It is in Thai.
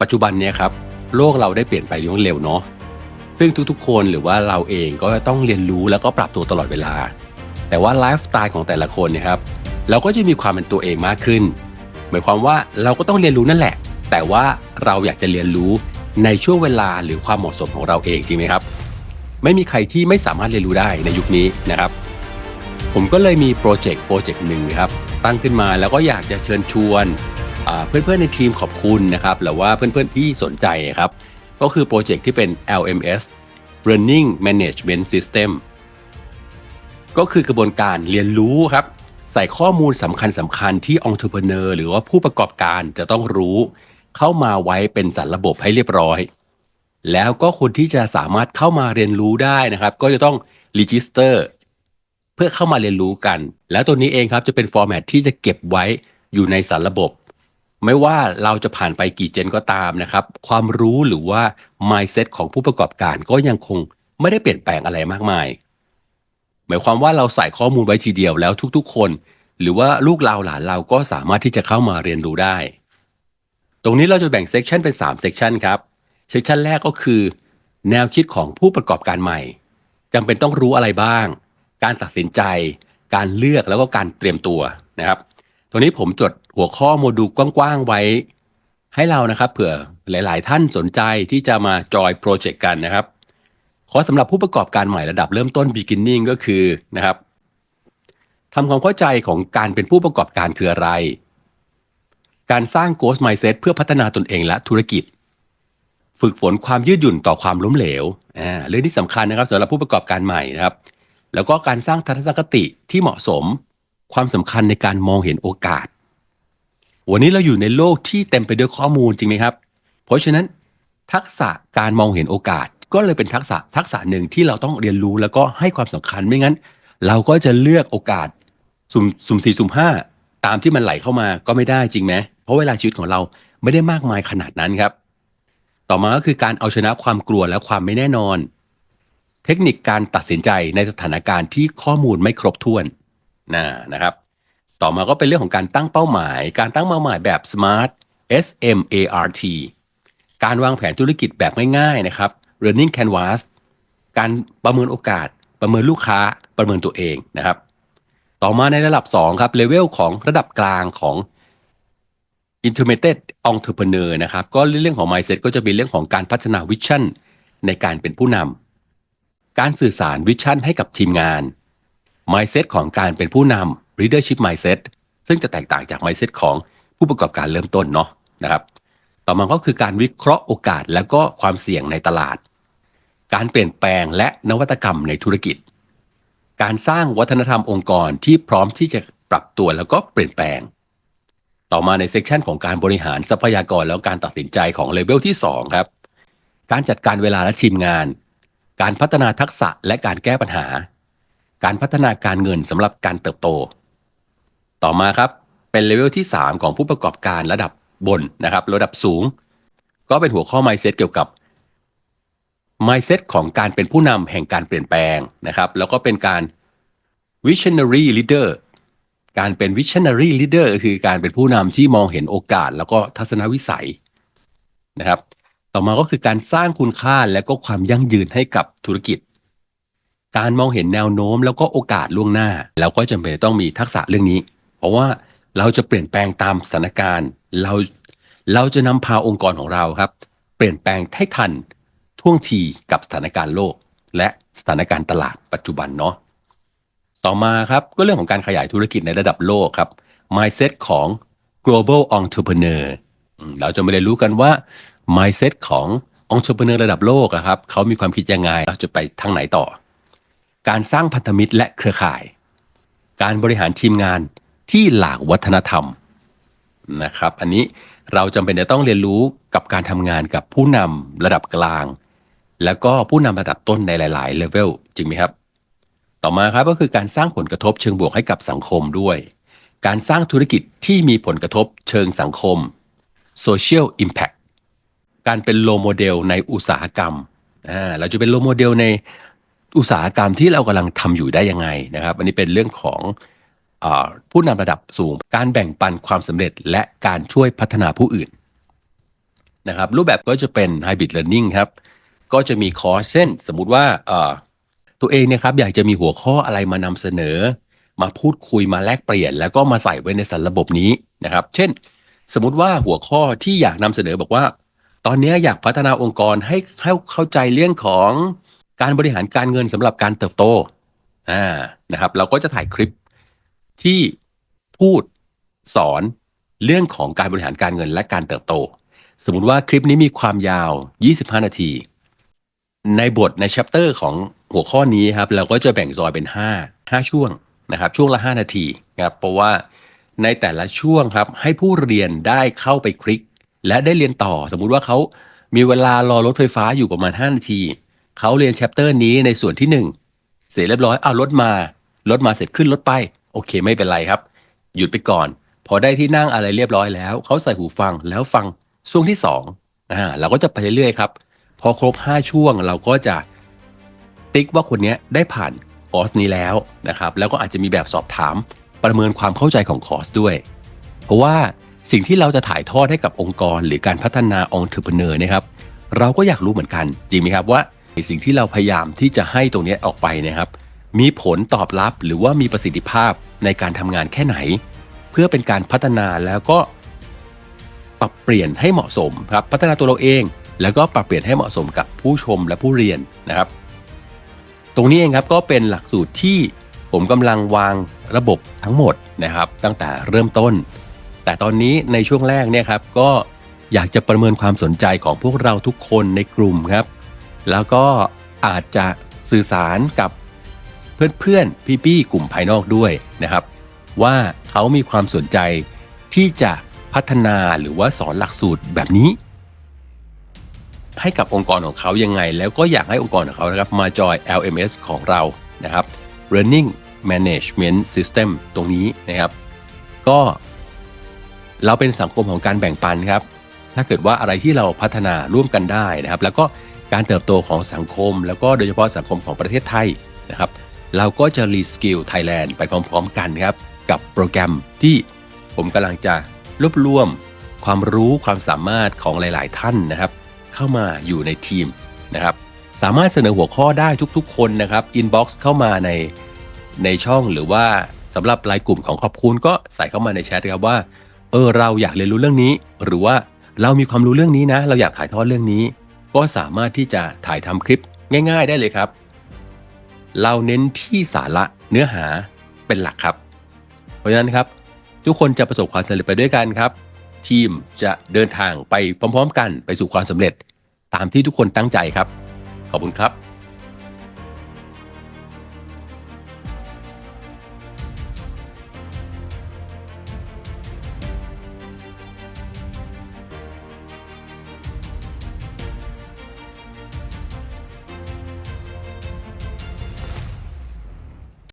ปัจจุบันเนี้ยครับโลกเราได้เปลี่ยนไปรวดเร็วเนาะซึ่งทุกๆ คนหรือว่าเราเองก็ต้องเรียนรู้แล้วก็ปรับตัวตลอดเวลา แต่ว่าไลฟ์สไตล์ของแต่ละคนเนี่ยครับเราก็จะมีความเป็นตัวเองมากขึ้น หมายความว่าเราก็ต้องเรียนรู้นั่นแหละ แต่ว่าเราอยากจะเรียนรู้ในช่วงเวลาหรือความเหมาะสมของเราเองจริงไหมครับ ไม่มีใครที่ไม่สามารถเรียนรู้ได้ในยุคนี้นะครับ ผมก็เลยมีโปรเจกต์โปรเจกต์หนึ่งครับ ตั้งขึ้นมาแล้วก็อยากจะเชิญชวน เพื่อนๆในทีมขอบคุณนะครับหรือว่าเพื่อนๆที่สนใจครับก็คือโปรเจกต์ที่เป็น LMS Learning Management System ก็คือกระบวนการเรียนรู้ครับ ใส่ข้อมูลสำคัญสำคัญที่ entrepreneur หรือว่าผู้ประกอบการจะต้องรู้เข้ามาไว้เป็นสารระบบให้เรียบร้อย แล้วก็คนที่จะสามารถเข้ามาเรียนรู้ได้นะครับ ก็จะต้อง register เพื่อเข้ามาเรียนรู้กัน แล้วตัวนี้เองครับจะเป็นฟอร์แมตที่จะเก็บไว้อยู่ในสารระบบ ไม่ว่าเราจะผ่านไปกี่เจนก็ตามนะครับ ความรู้หรือว่า mindset ของผู้ประกอบการก็ยังคงไม่ได้เปลี่ยนแปลงอะไรมากมาย หมายความว่าเราใส่ข้อมูลไว้ทีเดียวแล้วทุกๆ คน หรือว่าลูกเราหลานเราก็สามารถที่จะเข้ามาเรียนรู้ได้ ตรงนี้เราจะแบ่งเซกชันเป็น3เซกชันครับเซกชันแรกก็คือ แนวคิดของผู้ประกอบการใหม่จำเป็นต้องรู้อะไรบ้าง การตัดสินใจ การเลือกแล้วก็การเตรียมตัวนะครับตรงนี้ผมจด หัวข้อโมดูลกว้างๆไว้ ให้เรานะครับ เผื่อหลาย ๆ ท่านสนใจที่จะมาจอยโปรเจกต์กันนะครับขอสำหรับผู้ประกอบการใหม่ระดับเริ่มต้น beginning ก็คือนะครับทำความเข้าใจของการเป็นผู้ประกอบการคืออะไร การสร้าง growth mindset เพื่อพัฒนาตนเองและธุรกิจ ฝึกฝนความยืดหยุ่นต่อความล้มเหลวอ่าเรื่องที่สำคัญนะครับสำหรับผู้ประกอบการใหม่นะครับ แล้วก็การสร้างทัศนคติที่เหมาะสม ความสำคัญในการมองเห็นโอกาส วันนี้เราอยู่ในโลกที่เต็มไปด้วยข้อมูลจริงไหมครับ เพราะฉะนั้นทักษะการมองเห็นโอกาส ก็เลยเป็นทักษะทักษะหนึ่งที่เราต้องเรียนรู้แล้วก็ให้ความสำคัญไม่งั้น เราก็จะเลือกโอกาสสุ่มสุ่มสี่สุ่มห้าตามที่มันไหลเข้ามาก็ไม่ได้จริงไหมเพราะเวลาชีวิตของเราไม่ได้มากมายขนาดนั้นครับ ต่อมาก็คือการเอาชนะความกลัวและความไม่แน่นอน เทคนิคการตัดสินใจในสถานการณ์ที่ข้อมูลไม่ครบถ้วนนะนะครับ ต่อมาก็เป็นเรื่องของการตั้งเป้าหมาย การตั้งเป้าหมายแบบ SMART S M A R T การวางแผนธุรกิจแบบง่ายๆนะครับ Learning Canvas การประเมินโอกาส ประเมินลูกค้า ประเมินตัวเองนะครับ ต่อมาในระดับ2ครับเลเวลของระดับกลางของ Intermediate Entrepreneur นะครับ ก็เรื่องของ Mindset ก็จะเป็นเรื่องของการพัฒนาวิชั่นในการเป็นผู้นำการสื่อสารวิชั่นให้กับทีมงาน Mindset ของการเป็นผู้นำ Leadership Mindset ซึ่งจะแตกต่างจาก Mindset ของผู้ประกอบการเริ่มต้นเนาะนะครับ ต่อมาก็คือการวิเคราะห์โอกาสและก็ความเสี่ยงในตลาด การเปลี่ยนแปลงและนวัตกรรมในธุรกิจ การสร้างวัฒนธรรมองค์กรที่พร้อมที่จะปรับตัวแล้วก็เปลี่ยนแปลง ต่อมาในเซกชันของการบริหารทรัพยากรแล้วการตัดสินใจของเลเวลที่ 2 ครับ การจัดการเวลาและทีมงาน การพัฒนาทักษะและการแก้ปัญหา การพัฒนาการเงินสำหรับการเติบโต ต่อมาครับ เป็นเลเวลที่ 3 ของผู้ประกอบการระดับบนนะครับ ระดับสูง ก็เป็นหัวข้อ mindset เกี่ยวกับ mindset ของการเป็นผู้นำแห่งการเปลี่ยนแปลงนะครับ แล้วก็เป็นการ visionary leader การเป็น visionary leader คือการเป็นผู้นำที่มองเห็นโอกาส แล้วก็ทัศนวิสัยนะครับ ต่อมาก็คือการสร้างคุณค่าและก็ความยั่งยืนให้กับธุรกิจ การมองเห็นแนวโน้มแล้วก็โอกาสล่วงหน้า แล้วก็จำเป็นต้องมีทักษะเรื่องนี้ เพราะว่าเราจะเปลี่ยนแปลงตามสถานการณ์เราเราจะนำพาองค์กรของเราครับ เปลี่ยนแปลงให้ทันท่วงทีกับสถานการณ์โลก และสถานการณ์ตลาดปัจจุบันเนาะต่อมาครับก็เรื่องของการขยายธุรกิจในระดับโลกครับ mindset ของ global entrepreneur เราจะไมาเรียนรู้กันว่า mindset ของ entrepreneur ระดับโลกครับเขามีความคิดยังไงเราจะไปทางไหนต่อ การสร้างพันธมิตรและเครือข่าย การบริหารทีมงาน ที่หลากวัฒนธรรมนะครับ อันนี้เราจำเป็นจะต้องเรียนรู้กับการทำงานกับผู้นำระดับกลาง แล้วก็ผู้นำระดับต้นในหลาย ๆ เลเวลจริงไหมครับ ต่อมาครับก็คือการสร้างผลกระทบเชิงบวกให้กับสังคมด้วย การสร้างธุรกิจที่มีผลกระทบเชิงสังคม social impact การเป็นโลโมเดลในอุตสาหกรรมอ่าเราจะเป็นโลโมเดลในอุตสาหกรรมที่เรากำลังทำอยู่ได้ยังไงนะครับ อันนี้เป็นเรื่องของ ผู้นำระดับสูง การแบ่งปันความสำเร็จและการช่วยพัฒนาผู้อื่นนะครับรูปแบบก็จะเป็น hybrid learning ครับ ก็จะมีคอร์สเช่น สมมุติว่าตัวเองเนี่ยครับอยากจะมีหัวข้ออะไรมานำเสนอ มาพูดคุยมาแลกเปลี่ยน แล้วก็มาใส่ไว้ในสารระบบนี้นะครับ เช่น สมมติว่าหัวข้อที่อยากนำเสนอบอกว่า ตอนนี้อยากพัฒนาองค์กรให้ให้เข้าใจเรื่องของการบริหารการเงินสำหรับการเติบโตอ่านะครับ เราก็จะถ่ายคลิป ที่พูดสอนเรื่องของการบริหารการเงินและการเติบโต สมมุติว่าคลิปนี้มีความยาว 25 นาที ในบทใน chapter ของหัวข้อนี้ครับ เราก็จะแบ่งซอยเป็น 5 5 ช่วงนะครับ ช่วงละ 5 นาทีนะครับเพราะว่าในแต่ละช่วงครับ ให้ผู้เรียนได้เข้าไปคลิก และได้เรียนต่อ สมมุติว่าเขามีเวลารอรถไฟฟ้าอยู่ประมาณ 5 นาที เขาเรียน chapter นี้ในส่วนที่ 1 เสร็จเรียบร้อยเอารถมารถมาเสร็จขึ้นรถไป โอเค ไม่เป็นไรครับ หยุดไปก่อน พอได้ที่นั่งอะไรเรียบร้อยแล้ว เขาใส่หูฟังแล้วฟังช่วงที่2อ่าเราก็จะไปเรื่อยๆครับ พอครบ 5 ช่วงเราก็จะติ๊กว่าคนนี้ได้ผ่านคอร์สนี้แล้วนะครับ แล้วก็อาจจะมีแบบสอบถามประเมินความเข้าใจของคอร์สด้วย เพราะว่าสิ่งที่เราจะถ่ายทอดให้กับองค์กร หรือการพัฒนาองค์ถือเนอร์นะครับ เราก็อยากรู้เหมือนกัน จริงไหมครับว่าสิ่งที่เราพยายามที่จะให้ตรงนี้ออกไปนะครับ มีผลตอบรับหรือว่ามีประสิทธิภาพ ในการทำงานแค่ไหน เพื่อเป็นการพัฒนาแล้วก็ปรับเปลี่ยนให้เหมาะสมครับพัฒนาตัวเราเอง แล้วก็ปรับเปลี่ยนให้เหมาะสมกับผู้ชมและผู้เรียนนะครับ ตรงนี้เองครับก็เป็นหลักสูตรที่ผมกำลังวางระบบทั้งหมดนะครับ ตั้งแต่เริ่มต้น แต่ตอนนี้ในช่วงแรกเนี่ยครับก็อยากจะประเมินความสนใจของพวกเราทุกคนในกลุ่มครับ แล้วก็อาจจะสื่อสารกับ เพื่อนๆพี่ๆกลุ่มภายนอกด้วยนะครับ ว่าเขามีความสนใจที่จะพัฒนาหรือว่าสอนหลักสูตรแบบนี้ ให้กับองค์กรของเขายังไง แล้วก็อยากให้องค์กรของเขานะครับมาจอย LMS ของเรานะครับ Learning Management System ตรงนี้นะครับ ก็เราเป็นสังคมของการแบ่งปันครับ ถ้าเกิดว่าอะไรที่เราพัฒนาร่วมกันได้นะครับ แล้วก็การเติบโตของสังคม แล้วก็โดยเฉพาะสังคมของประเทศไทยนะครับ เราก็จะ Reskill Thailand ไปพร้อมๆกันครับ กับโปรแกรมที่ผมกำลังจะรวบรวมความรู้ความสามารถของหลายๆ ท่านนะครับ เข้ามาอยู่ในทีมนะครับ สามารถเสนอหัวข้อได้ทุกๆ คนนะครับ inbox เข้ามาในในช่องหรือว่าสำหรับรายกลุ่มของขอบคุณก็ใส่เข้ามาในแชทครับว่าเออเราอยากเรียนรู้เรื่องนี้ หรือว่าเรามีความรู้เรื่องนี้นะ เราอยากถ่ายทอดเรื่องนี้ ก็สามารถที่จะถ่ายทำคลิปง่าย ๆ ได้เลยครับ เราเน้นที่สาระเนื้อหาเป็นหลักครับ เพราะฉะนั้นครับทุกคนจะประสบความสำเร็จไปด้วยกันครับ ทีมจะเดินทางไปพร้อม ๆ กันไปสู่ความสำเร็จตามที่ทุกคนตั้งใจครับ ขอบคุณครับ